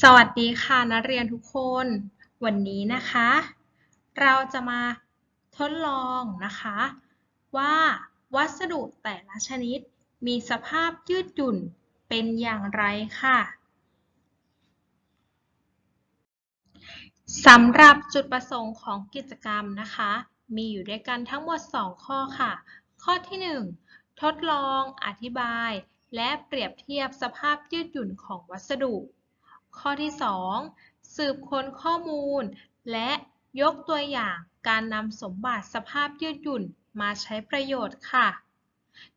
สวัสดีค่ะนักเรียนทุกคน วันนี้นะคะ เราจะมาทดลองนะคะ ว่าวัสดุแต่ละชนิดมีสภาพยืดหยุ่นเป็นอย่างไรค่ะสำหรับจุดประสงค์ของกิจกรรมนะคะ มีอยู่ด้วยกันทั้งหมด 2 ข้อค่ะ ข้อที่ 1 ทดลองอธิบาย และเปรียบเทียบสภาพยืดหยุ่นของวัสดุ ข้อที่ 2 สืบค้นข้อมูล และยกตัวอย่างการนำสมบัติสภาพยืดหยุ่นมาใช้ประโยชน์ค่ะ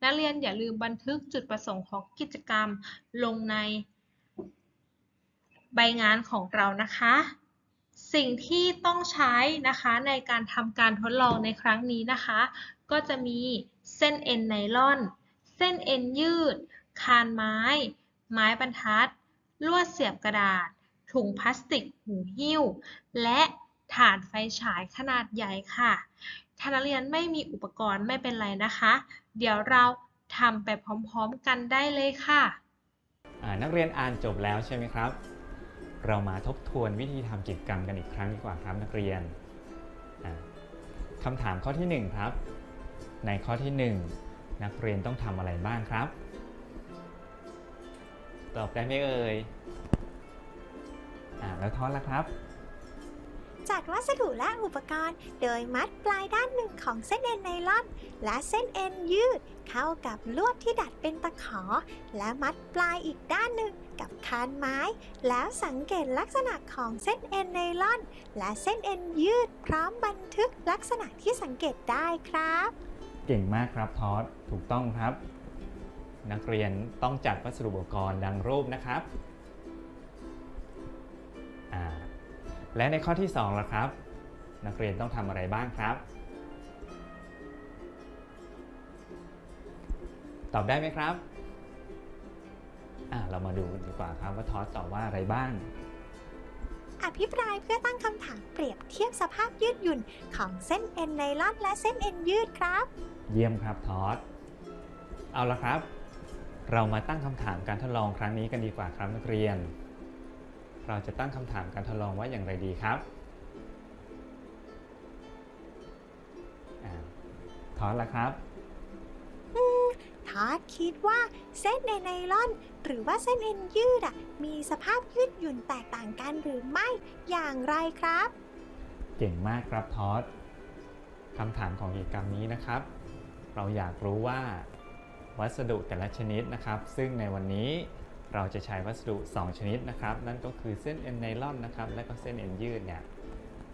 นักเรียนอย่าลืมบันทึกจุดประสงค์ของกิจกรรมลงในใบงานของเรานะคะ สิ่งที่ต้องใช้นะคะในการทำการทดลองในครั้งนี้นะคะ ก็จะมีเส้นเอ็นไนลอน เส้นเอ็นยืด คานไม้ ไม้บรรทัด ลวดเสียบกระดาษ ถุงพลาสติกหูหิ้ว และฐานไฟฉายขนาดใหญ่ค่ะ ถ้านักเรียนไม่มีอุปกรณ์ไม่เป็นไรนะคะ เดี๋ยวเราทำไปพร้อมๆกันได้เลยค่ะ นักเรียนอ่านจบแล้วใช่ไหมครับ เรามาทบทวนวิธีทำกิจกรรมกันอีกครั้งดีกว่าครับนักเรียนคำถามข้อที่ 1 ครับ ในข้อที่ 1 นักเรียนต้องทำอะไรบ้างครับ ตอบได้ไหมเอ่ย อ่าแล้วทอนล่ะครับจัดวัสดุและอุปกรณ์ โดยมัดปลายด้านหนึ่งของเส้นเอ็นไนลอน และเส้นเอ็นยืด เข้ากับลวดที่ดัดเป็นตะขอ และมัดปลายอีกด้านหนึ่งกับคานไม้ แล้วสังเกตลักษณะของเส้นเอ็นไนลอน และเส้นเอ็นยืด พร้อมบันทึกลักษณะที่สังเกตได้ครับ เก่งมากครับทอสถูกต้องครับ นักเรียนต้องจัดวัสดุอุปกรณ์ดังรูปนะครับอ่าและในข้อที่2ล่ะครับ นักเรียนต้องทำอะไรบ้างครับ ตอบได้ไหมครับอ่าเรามาดูกันดีกว่าครับว่าทอสตอบว่าอะไรบ้างอภิปรายเพื่อตั้งคำถามเปรียบเทียบสภาพยืดหยุ่นของเส้นเอ็นไนลอนและเส้นเอ็นยืดครับ เยี่ยมครับทอส เอาละครับ เรามาตั้งคำถามการทดลองครั้งนี้กันดีกว่าครับนักเรียน เราจะตั้งคำถามการทดลองว่าอย่างไรดีครับอ่าทอสละครับทอดคิดว่าเส้นในไนลอน หรือว่าเส้นเอ็นยืดอะมีสภาพยืดหยุ่นแตกต่างกันหรือไม่อย่างไรครับ เก่งมากครับทอสคำถามของกิจกรรมนี้นะครับ เราอยากรู้ว่า วัสดุแต่ละชนิดนะครับ ซึ่งในวันนี้เราจะใช้วัสดุ 2 ชนิดนะครับ นั่นก็คือเส้นเอ็นไนลอนนะครับ และก็เส้นเอ็นยืดเนี่ย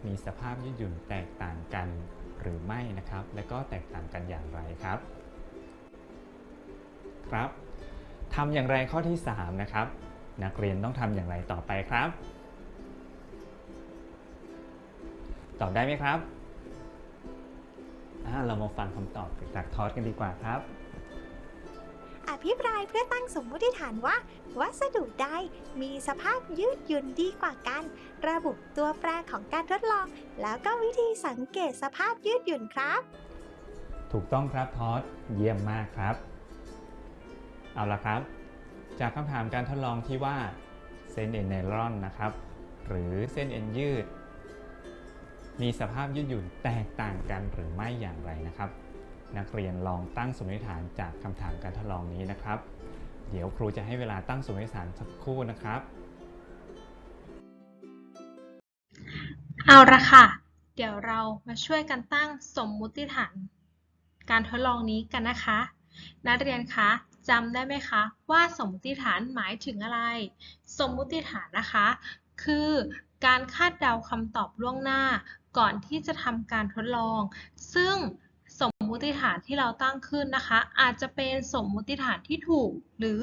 มีสภาพยืดหยุ่นแตกต่างกันหรือไม่นะครับ และก็แตกต่างกันอย่างไรครับ ครับทำอย่างไรข้อที่ 3 นะครับ นักเรียนต้องทำอย่างไรต่อไปครับ ตอบได้ไหมครับเรามาฟังคำตอบจากทอสกันดีกว่าครับ อภิปรายเพื่อตั้งสมมติฐานว่า วัสดุใดมีสภาพยืดหยุ่นดีกว่ากัน ระบุตัวแปรของการทดลอง แล้วก็วิธีสังเกตสภาพยืดหยุ่นครับ ถูกต้องครับทอสเยี่ยมมากครับ เอาละครับ จากคำถามการทดลองที่ว่าเส้นเอ็นไนลอนนะครับ หรือเส้นเอ็นยืด มีสภาพยืดหยุ่นแตกต่างกันหรือไม่อย่างไรนะครับ นักเรียนลองตั้งสมมติฐานจากคำถามการทดลองนี้นะครับ เดี๋ยวครูจะให้เวลาตั้งสมมติฐานสักครู่นะครับ เอาละค่ะ เดี๋ยวเรามาช่วยกันตั้งสมมุติฐาน การทดลองนี้กันนะคะ นักเรียนคะจำได้ไหมคะว่าสมมติฐานหมายถึงอะไร สมมุติฐานนะคะ คือการคาดเดาคำตอบล่วงหน้าก่อนที่จะทำการทดลอง ซึ่ง สมมุติฐานที่เราตั้งขึ้นนะคะ อาจจะเป็นสมมุติฐานที่ถูกหรือ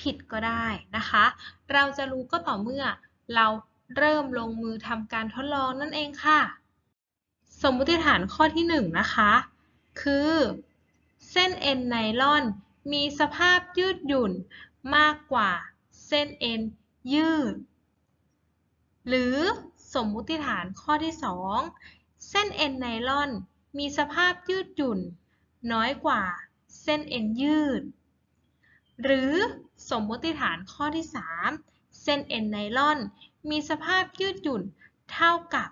ผิดก็ได้นะคะ เราจะรู้ก็ต่อเมื่อเราเริ่มลงมือทำการทดลองนั่นเองค่ะ สมมุติฐานข้อที่1นะคะ คือ เส้นเอ็นไนลอน มีสภาพยืดหยุ่นมากกว่าเส้นเอ็นยืด หรือสมมุติฐานข้อที่ 2 เส้นเอ็นไนลอน มีสภาพยืดหยุ่น น้อยกว่าเส้นเอ็นยืด หรือสมมติฐานข้อที่ 3 เส้นเอ็นไนลอน มีสภาพยืดหยุ่นเท่ากับ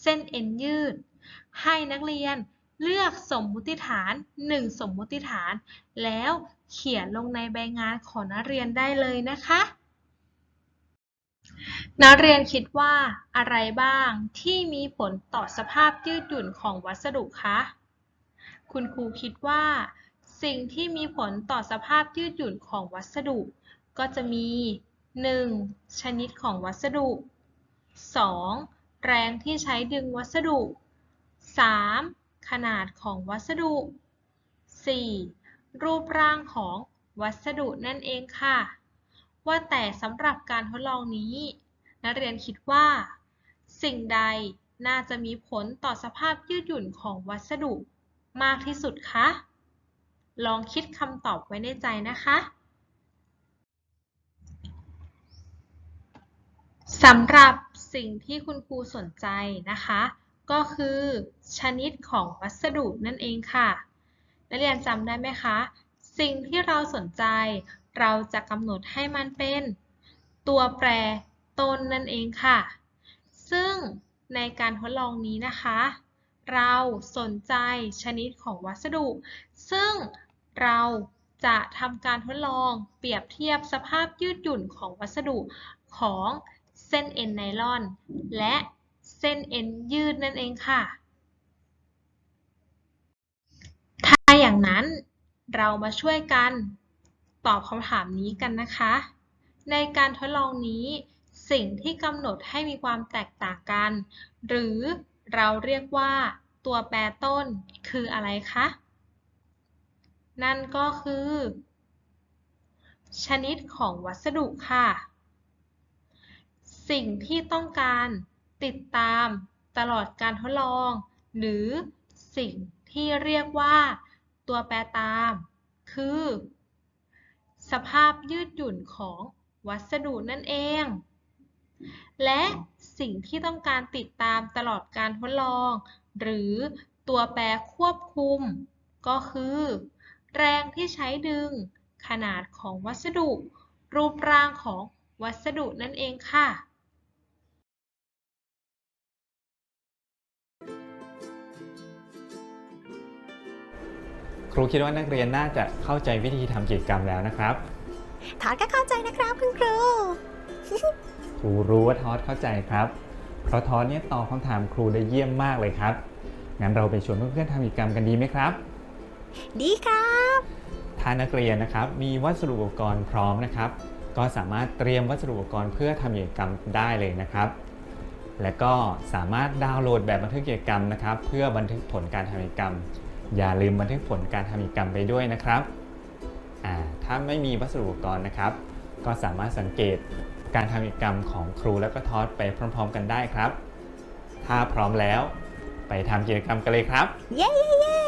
เส้นเอ็นยืด ให้นักเรียนเลือกสมมุติฐาน 1 สมมุติฐาน แล้วเขียนลงในใบงานของนักเรียนได้เลยนะคะ นักเรียนคิดว่าอะไรบ้างที่มีผลต่อสภาพยืดหยุ่นของวัสดุคะ คุณครูคิดว่า สิ่งที่มีผลต่อสภาพยืดหยุ่นของวัสดุ ก็จะมี 1. ชนิดของวัสดุ 2. แรงที่ใช้ดึงวัสดุ 3. ขนาดของวัสดุ 4. รูปร่างของวัสดุนั่นเองค่ะ ว่าแต่สำหรับการทดลองนี้ นักเรียนคิดว่า สิ่งใดน่าจะมีผลต่อสภาพยืดหยุ่นของวัสดุมากที่สุดคะ ลองคิดคำตอบไว้ในใจนะคะสำหรับสิ่งที่คุณครูสนใจนะคะ ก็คือชนิดของวัสดุนั่นเองค่ะ นักเรียนจำได้ไหมคะ สิ่งที่เราสนใจ เราจะกำหนดให้มันเป็นตัวแปรต้นนั่นเองค่ะ ซึ่งในการทดลองนี้นะคะ เราสนใจชนิดของวัสดุ ซึ่งเราจะทำการทดลองเปรียบเทียบสภาพยืดหยุ่นของวัสดุของเส้นเอ็นไนลอน และเส้นเอ็นยืดนั่นเองค่ะ ถ้าอย่างนั้นเรามาช่วยกัน ตอบคำถามนี้กันนะคะ ในการทดลองนี้ สิ่งที่กำหนดให้มีความแตกต่างกัน หรือเราเรียกว่าตัวแปรต้นคืออะไรคะ นั่นก็คือ ชนิดของวัสดุค่ะ สิ่งที่ต้องการติดตามตลอดการทดลอง หรือสิ่งที่เรียกว่า ตัวแปรตาม คือ สภาพยืดหยุ่นของวัสดุนั่นเอง และสิ่งที่ต้องการติดตามตลอดการทดลอง หรือตัวแปรควบคุม ก็คือ แรงที่ใช้ดึง ขนาดของวัสดุ รูปร่างของวัสดุนั่นเองค่ะ รูคิดว่านักเรียนน่าจะเข้าใจวิธีทำกิจกรรมแล้วนะครับทอดก็เข้าใจนะครับคุณครู ครูรู้ว่าทอดเข้าใจครับ เพราะทอดเนี่ยตอบคำถามครูได้เยี่ยมมากเลยครับ งั้นเราไปชวนเพื่อนๆทำกิจกรรมกันดีไหมครับ ดีครับ ถ้านักเรียนนะครับมีวัสดุอุปกรณ์พร้อมนะครับ ก็สามารถเตรียมวัสดุอุปกรณ์เพื่อทำกิจกรรมได้เลยนะครับ และก็สามารถดาวน์โหลดแบบบันทึกกิจกรรมนะครับ เพื่อบันทึกผลการทำกิจกรรม อย่าลืมบันทึกผลการทำกิจกรรมไปด้วยนะครับ ถ้าไม่มีวัสดุอุปกรณ์นะครับ ก็สามารถสังเกตการทำกิจกรรมของครูและก็ทอดไปพร้อม ๆ กันได้ครับ ถ้าพร้อมแล้ว ไปทำกิจกรรมกันเลยครับ เย้เย้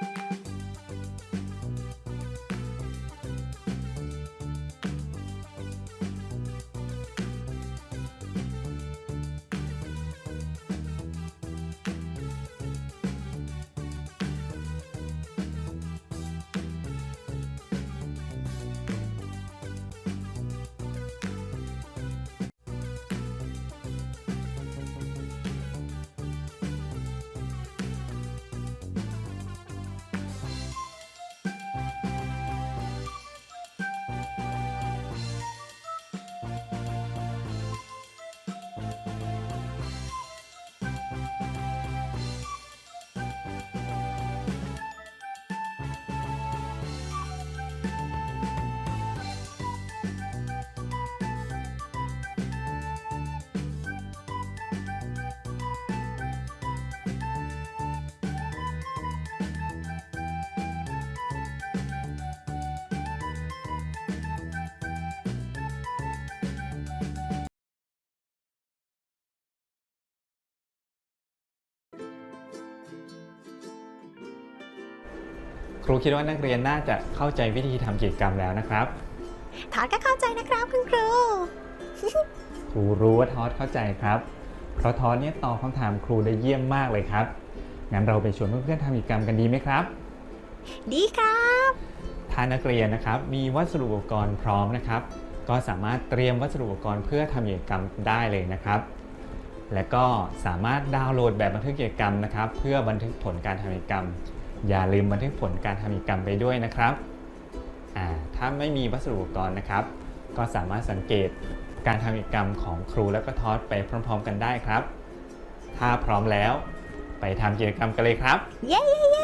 เครูคิดว่านักเรียนน่าจะเข้าใจวิธีทำกิจกรรมแล้วนะครับ ทอดก็เข้าใจนะครับคุณครู ครูรู้ว่าทอดเข้าใจครับ เพราะทอดเนี่ยตอบคำถามครูได้เยี่ยมมากเลยครับ งั้นเราไปชวนเพื่อนๆทำกิจกรรมกันดีไหมครับ ดีครับ ถ้านักเรียนนะครับมีวัสดุอุปกรณ์พร้อมนะครับ ก็สามารถเตรียมวัสดุอุปกรณ์เพื่อทำกิจกรรมได้เลยนะครับ และก็สามารถดาวน์โหลดแบบบันทึกกิจกรรมนะครับ เพื่อบันทึกผลการทำกิจกรรม อย่าลืมบันทึกผลการทำกิจกรรมไปด้วยนะครับ ถ้าไม่มีวัสดุอุปกรณ์นะครับ ก็สามารถสังเกตการทำกิจกรรมของครูและก็ทอดไปพร้อม ๆ กันได้ครับ ถ้าพร้อมแล้ว ไปทำกิจกรรมกันเลยครับ เย้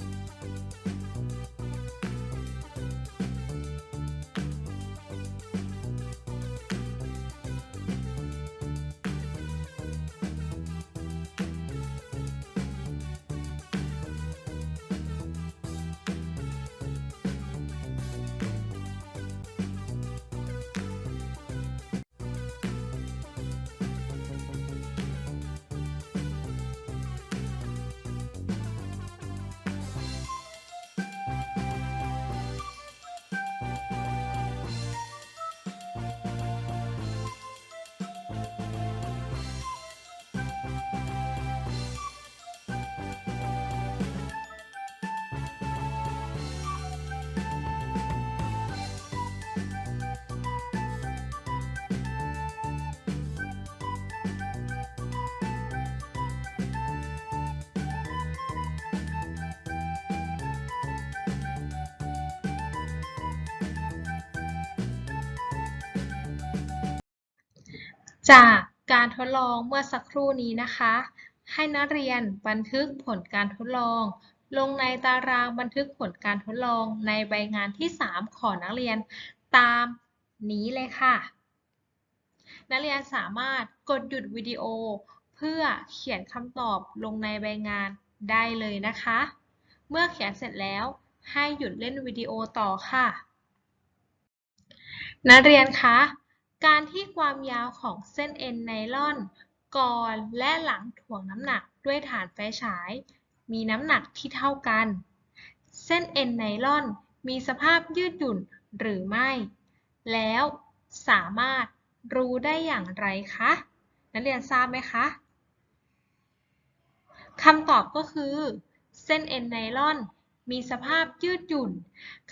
จากการทดลองเมื่อสักครู่นี้นะคะ ให้นักเรียนบันทึกผลการทดลอง ลงในตารางบันทึกผลการทดลองในใบงานที่ 3 ของนักเรียนตามนี้เลยค่ะ นักเรียนสามารถกดหยุดวิดีโอ เพื่อเขียนคำตอบลงในใบงานได้เลยนะคะ เมื่อเขียนเสร็จแล้วให้หยุดเล่นวิดีโอต่อค่ะ นักเรียนคะ การที่ความยาวของเส้นเอ็นไนลอน ก่อนและหลังถ่วงน้ำหนักด้วยฐานไฟฉาย มีน้ำหนักที่เท่ากัน เส้นเอ็นไนลอนมีสภาพยืดหยุ่นหรือไม่ แล้วสามารถรู้ได้อย่างไรคะ นักเรียนทราบไหมคะคำตอบก็คือ เส้นเอ็นไนลอน มีสภาพยืดหยุ่น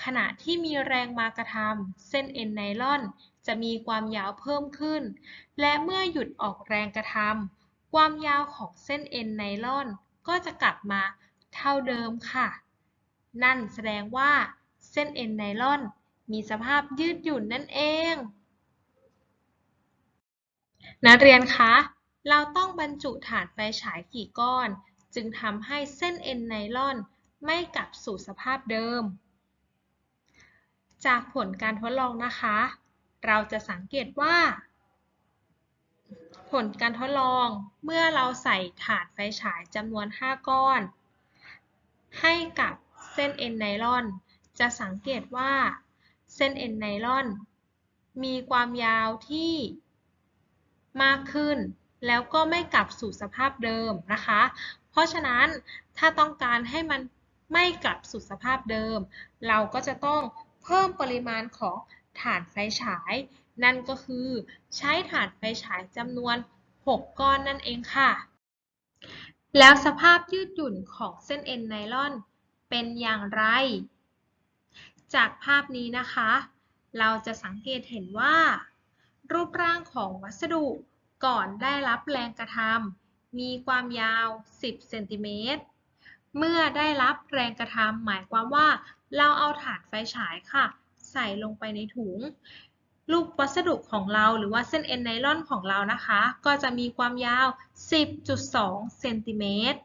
ขณะที่มีแรงมากระทำเส้นเอ็นไนลอน จะมีความยาวเพิ่มขึ้น และเมื่อหยุดออกแรงกระทำความยาวของเส้นเอ็นไนลอน ก็จะกลับมาเท่าเดิมค่ะ นั่นแสดงว่าเส้นเอ็นไนลอน มีสภาพยืดหยุ่นนั่นเอง นักเรียนคะเราต้องบรรจุฐานไฟฉายกี่ก้อน จึงทำให้เส้นเอ็นไนลอน ไม่กลับสู่สภาพเดิม จากผลการทดลองนะคะ เราจะสังเกตว่า ผลการทดลองเมื่อเราใส่ถาดไฟฉายจำนวน 5 ก้อน ให้กับเส้นเอ็นไนลอน จะสังเกตว่า เส้นเอ็นไนลอน มีความยาวที่มากขึ้น แล้วก็ไม่กลับสู่สภาพเดิมนะคะ เพราะฉะนั้นถ้าต้องการให้มัน ไม่กลับสู่สภาพเดิม เราก็จะต้องเพิ่มปริมาณของถ่านไฟฉาย นั่นก็คือใช้ถ่านไฟฉายจำนวน 6 ก้อนนั่นเองค่ะ แล้วสภาพยืดหยุ่นของเส้นเอ็นไนลอนเป็นอย่างไร จากภาพนี้นะคะ เราจะสังเกตเห็นว่า รูปร่างของวัสดุก่อนได้รับแรงกระทำมีความยาว 10 เซนติเมตร เมื่อได้รับแรงกระทำหมายความว่า เราเอาถ่านไฟฉายค่ะ ใส่ลงไปในถุงรูปวัสดุของเราหรือว่าเส้นเอ็นไนลอนของเรานะคะ ก็จะมีความยาว 10.2 เซนติเมตร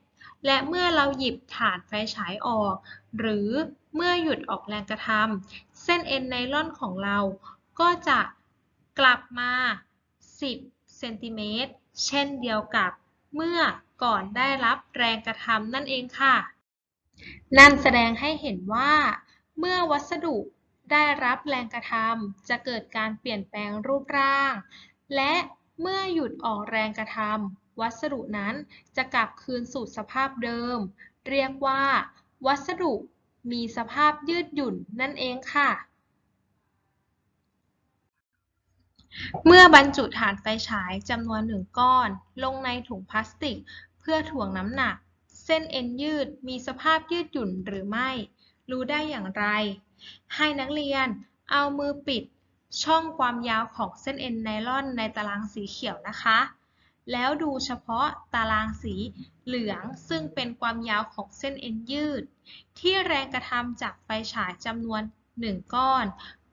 และเมื่อเราหยิบถ่านไฟฉายออก หรือเมื่อหยุดออกแรงกระทำเส้นเอ็นไนลอนของเรา ก็จะกลับมา 10 เซนติเมตร เช่นเดียวกับเมื่อ ก่อนได้รับแรงกระทำนั่นเองค่ะ นั่นแสดงให้เห็นว่า เมื่อวัสดุได้รับแรงกระทำจะเกิดการเปลี่ยนแปลงรูปร่าง และเมื่อหยุดออกแรงกระทำวัสดุนั้นจะกลับคืนสู่สภาพเดิม เรียกว่า วัสดุมีสภาพยืดหยุ่นนั่นเองค่ะ เมื่อบรรจุฐานไฟฉายจำนวนหนึ่งก้อน ลงในถุงพลาสติก เพื่อถ่วงน้ำหนัก เส้นเอ็นยืดมีสภาพยืดหยุ่นหรือไม่ รู้ได้อย่างไร ให้นักเรียนเอามือปิดช่องความยาวของเส้นเอ็นไนลอนในตารางสีเขียวนะคะ แล้วดูเฉพาะตารางสีเหลืองซึ่งเป็นความยาวของเส้นเอ็นยืด ที่แรงกระทำจากไฟฉายจำนวน 1 ก้อน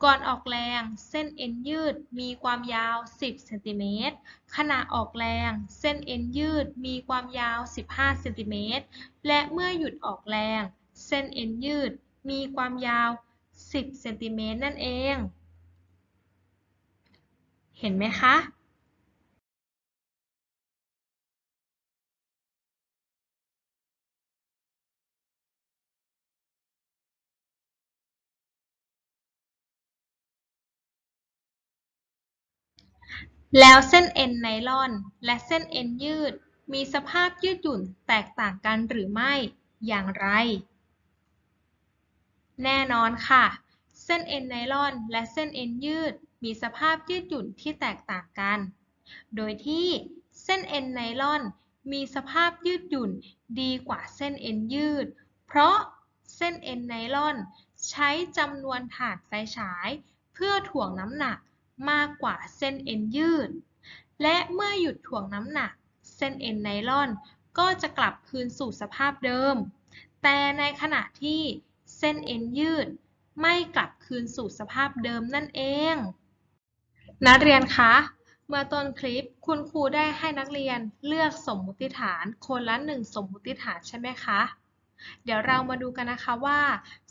ก่อนออกแรงเส้นเอ็นยืดมีความยาว 10เซนติเมตรขณะออกแรงเส้นเอ็นยืดมีความยาว 15เซนติเมตรและเมื่อหยุดออกแรง เส้นเอ็นยืดมีความยาว 10เซนติเมตรนั่นเอง เห็นไหมคะ แล้วเส้นเอ็นไนลอน และเส้นเอ็นยืด มีสภาพยืดหยุ่นแตกต่างกันหรือไม่อย่างไร แน่นอนค่ะ เส้นเอ็นไนลอนและเส้นเอ็นยืด มีสภาพยืดหยุ่นที่แตกต่างกัน โดยที่เส้นเอ็นไนลอน มีสภาพยืดหยุ่นดีกว่าเส้นเอ็นยืด เพราะเส้นเอ็นไนลอน ใช้จำนวนถานไฟฉาย เพื่อถ่วงน้ำหนัก มากกว่าเส้นเอ็นยืด และเมื่อหยุดถ่วงน้ำหนัก เส้นเอ็นไนลอนก็จะกลับคืนสู่สภาพเดิม แต่ในขณะที่เส้นเอ็นยืด ไม่กลับคืนสู่สภาพเดิมนั่นเองนักเรียนคะ เมื่อต้นคลิปคุณครูได้ให้นักเรียนเลือกสมมุติฐานคนละหนึ่งสมมุติฐานใช่ไหมคะ เดี๋ยวเรามาดูกันนะคะว่า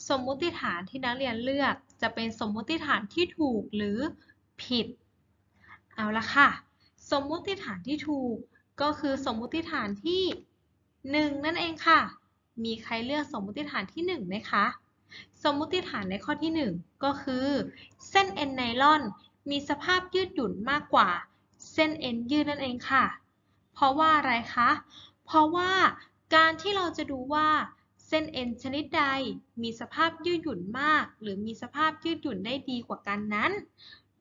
สมมุติฐานที่นักเรียนเลือกจะเป็นสมมุติฐานที่ถูกหรือ ผิด เอาละค่ะ สมมุติฐานที่ถูก ก็คือสมมุติฐานที่หนึ่งนั่นเองค่ะ มีใครเลือกสมมุติฐานที่หนึ่งไหมคะ สมมุติฐานในข้อที่หนึ่งก็คือ เส้นเอ็นไนลอน มีสภาพยืดหยุ่นมากกว่า เส้นเอ็นยืดนั่นเองค่ะ เพราะว่าอะไรคะ เพราะว่าการที่เราจะดูว่าเส้นเอ็นชนิดใดมีสภาพยืดหยุ่นมาก หรือมีสภาพยืดหยุ่นได้ดีกว่ากันนั้น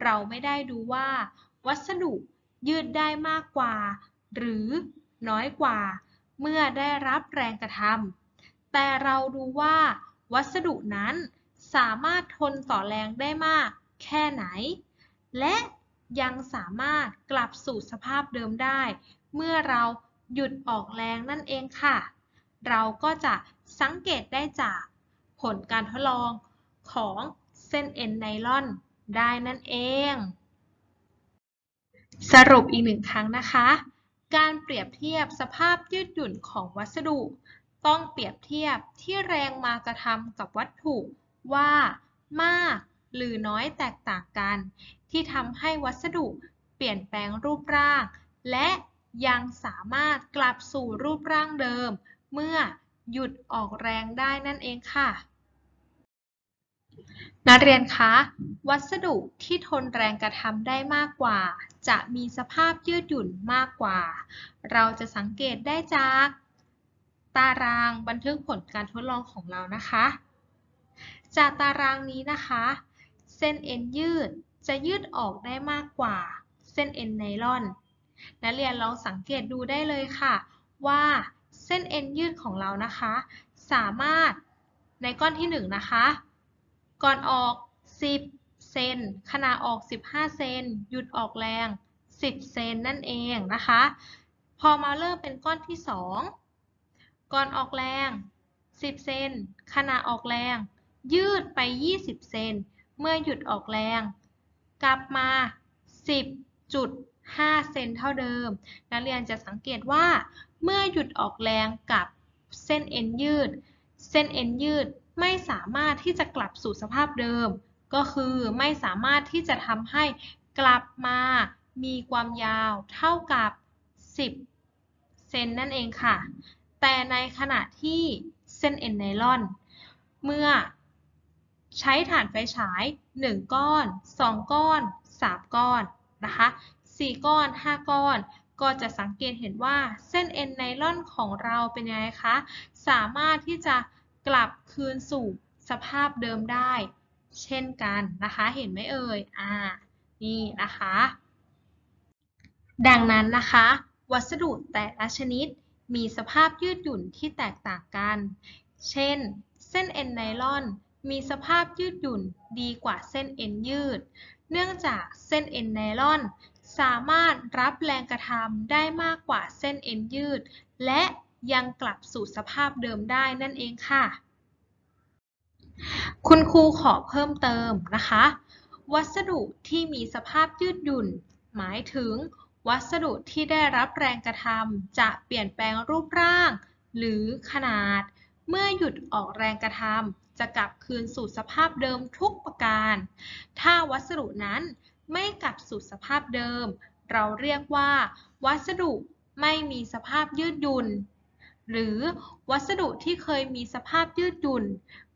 เราไม่ได้ดูว่า วัสดุยืดได้มากกว่า หรือน้อยกว่า เมื่อได้รับแรงกระทำแต่เราดูว่า วัสดุนั้นสามารถทนต่อแรงได้มาก แค่ไหน และยังสามารถกลับสู่สภาพเดิมได้ เมื่อเราหยุดออกแรงนั่นเองค่ะ เราก็จะสังเกตได้จากผลการทดลองของเส้นเอ็นไนลอน ได้นั่นเอง สรุปอีกหนึ่งครั้งนะคะ การเปรียบเทียบสภาพยืดหยุ่นของวัสดุ ต้องเปรียบเทียบที่แรงมากระทำกับวัตถุว่ามากหรือน้อยแตกต่างกัน ที่ทำให้วัสดุเปลี่ยนแปลงรูปร่าง และยังสามารถกลับสู่รูปร่างเดิม เมื่อหยุดออกแรงได้นั่นเองค่ะ นักเรียนคะ วัสดุที่ทนแรงกระทำได้มากกว่า จะมีสภาพยืดหยุ่นมากกว่า เราจะสังเกตได้จาก ตารางบันทึกผลการทดลองของเรานะคะ จากตารางนี้นะคะ เส้นเอ็นยืดจะยืดออกได้มากกว่า เส้นเอ็นไนลอน นักเรียนลองสังเกตดูได้เลยค่ะ ว่าเส้นเอ็นยืดของเรานะคะ สามารถในก้อนที่1นะคะ ก่อนออก 10 เซน ขณะออก 15 เซน หยุดออกแรง 10 เซนนั่นเองนะคะ พอมาเริ่มเป็นก้อนที่ 2 ก่อนออกแรง 10 เซน ขณะออกแรง ยืดไป 20 เซน เมื่อหยุดออกแรง กลับมา 10.5 เซนเท่าเดิม นักเรียนจะสังเกตว่า เมื่อหยุดออกแรงกับเส้นเอ็นยืด เส้นเอ็นยืด ไม่สามารถที่จะกลับสู่สภาพเดิม ก็คือไม่สามารถที่จะทำให้กลับมามีความยาวเท่ากับ 10 เซนนั่นเองค่ะ แต่ในขณะที่เส้นเอ็นไนลอน เมื่อใช้ถ่านไฟฉาย 1 ก้อน 2 ก้อน 3 ก้อนนะคะ 4 ก้อน 5 ก้อน ก็จะสังเกตเห็นว่าเส้นเอ็นไนลอนของเราเป็นยังไงคะ สามารถที่จะ กลับคืนสู่สภาพเดิมได้ เช่นกันนะคะ เห็นไหมเอ่ย อ่า นี่นะคะ ดังนั้นนะคะ วัสดุแต่ละชนิดมีสภาพยืดหยุ่นที่แตกต่างกัน เช่น เส้นเอ็นไนลอนมีสภาพยืดหยุ่นดีกว่าเส้นเอ็นยืด เนื่องจากเส้นเอ็นไนลอน สามารถรับแรงกระทำได้มากกว่าเส้นเอ็นยืด และ ยังกลับสู่สภาพเดิมได้นั่นเองค่ะ คุณครูขอเพิ่มเติมนะคะ วัสดุที่มีสภาพยืดหยุ่น หมายถึง วัสดุที่ได้รับแรงกระทำจะเปลี่ยนแปลงรูปร่าง หรือขนาด เมื่อหยุดออกแรงกระทำจะกลับคืนสู่สภาพเดิมทุกประการ ถ้าวัสดุนั้นไม่กลับสู่สภาพเดิม เราเรียกว่า วัสดุไม่มีสภาพยืดหยุ่น หรือวัสดุที่เคยมีสภาพยืดหยุ่น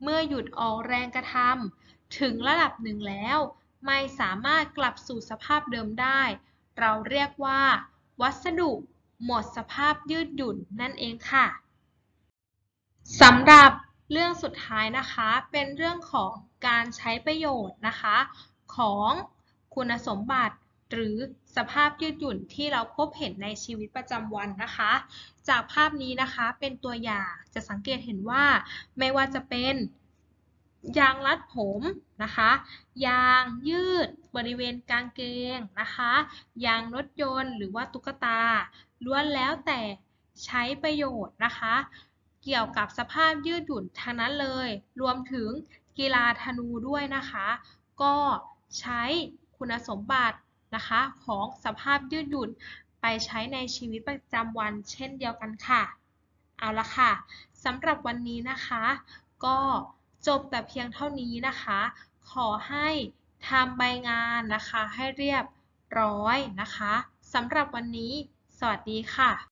เมื่อหยุดออกแรงกระทำถึงระดับหนึ่งแล้ว ไม่สามารถกลับสู่สภาพเดิมได้ เราเรียกว่า วัสดุหมดสภาพยืดหยุ่นนั่นเองค่ะสำหรับเรื่องสุดท้ายนะคะเป็นเรื่องของการใช้ประโยชน์นะคะ ของคุณสมบัติ หรือสภาพยืดหยุ่นที่เราพบเห็นในชีวิตประจำวันนะคะ จากภาพนี้นะคะเป็นตัวอย่างจะสังเกตเห็นว่าไม่ว่าจะเป็นยางรัดผมนะคะ ยางยืดบริเวณกางเกงนะคะ ยางรถยนต์หรือว่าตุ๊กตาล้วนแล้วแต่ใช้ประโยชน์นะคะ เกี่ยวกับสภาพยืดหยุ่นทั้งนั้นเลย รวมถึงกีฬาธนูด้วยนะคะ ก็ใช้คุณสมบัติ นะคะ ของสภาพยืดหยุ่นไปใช้ในชีวิตประจำวันเช่นเดียวกันค่ะ เอาละค่ะสำหรับวันนี้นะคะ ก็จบแต่เพียงเท่านี้นะคะ ขอให้ทำใบงานนะคะให้เรียบร้อยนะคะสำหรับวันนี้ สวัสดีค่ะ